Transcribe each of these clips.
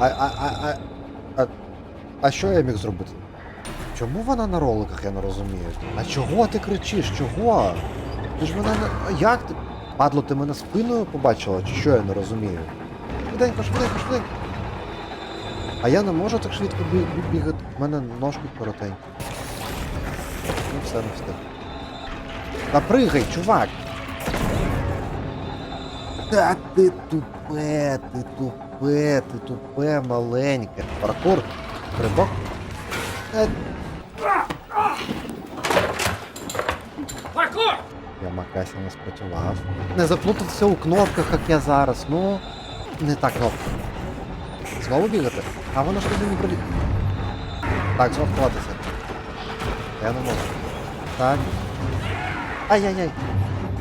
А, а, а, а, а, що я міг зробити? Чому вона на роликах, я не розумію. А чого ти кричиш? Чого? Ти ж мене не. Як ти? Падло, ти мене спиною побачила, чи що я не розумію? Швиденько, швиденько, швиденько. А я не можу так швидко бі- бі- бігати. У мене ножки коротенькі. Ну все, не встиг. Та пригай, чувак! Та ти тупе, ти тупе, ти тупе маленьке. Паркур, стрибок. Е, Паркур! Я Макася не спрацював. Не заплутатися у кнопках, як я зараз. Ну, не та кнопка. Знову бігати? А воно ж туди не пролі... Так, знов ховатися. Я не можу. Так. Ай-яй-яй.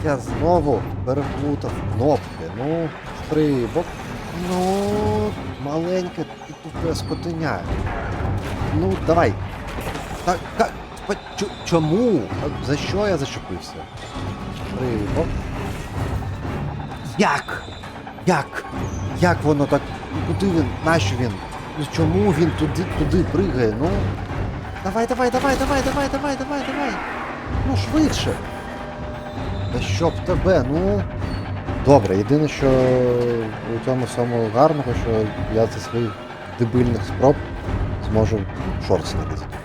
Я знову переплутав кнопки. Ну, стрибок. Ну, маленьке, тупе скотиня. Ну, давай. Так, так. Чому? За що я зачепився? Стрибок. Як? Як? Як воно так? Ну, Куди він? Нащо він? Ну чому він туди туди пригає? Ну. Давай, давай, давай, давай, давай, давай, давай, давай. Ну швидше. Та щоб тебе, ну. Добре, єдине, що у цьому всьому гарного, що я за своїх дебильних спроб зможу шорт снарядити.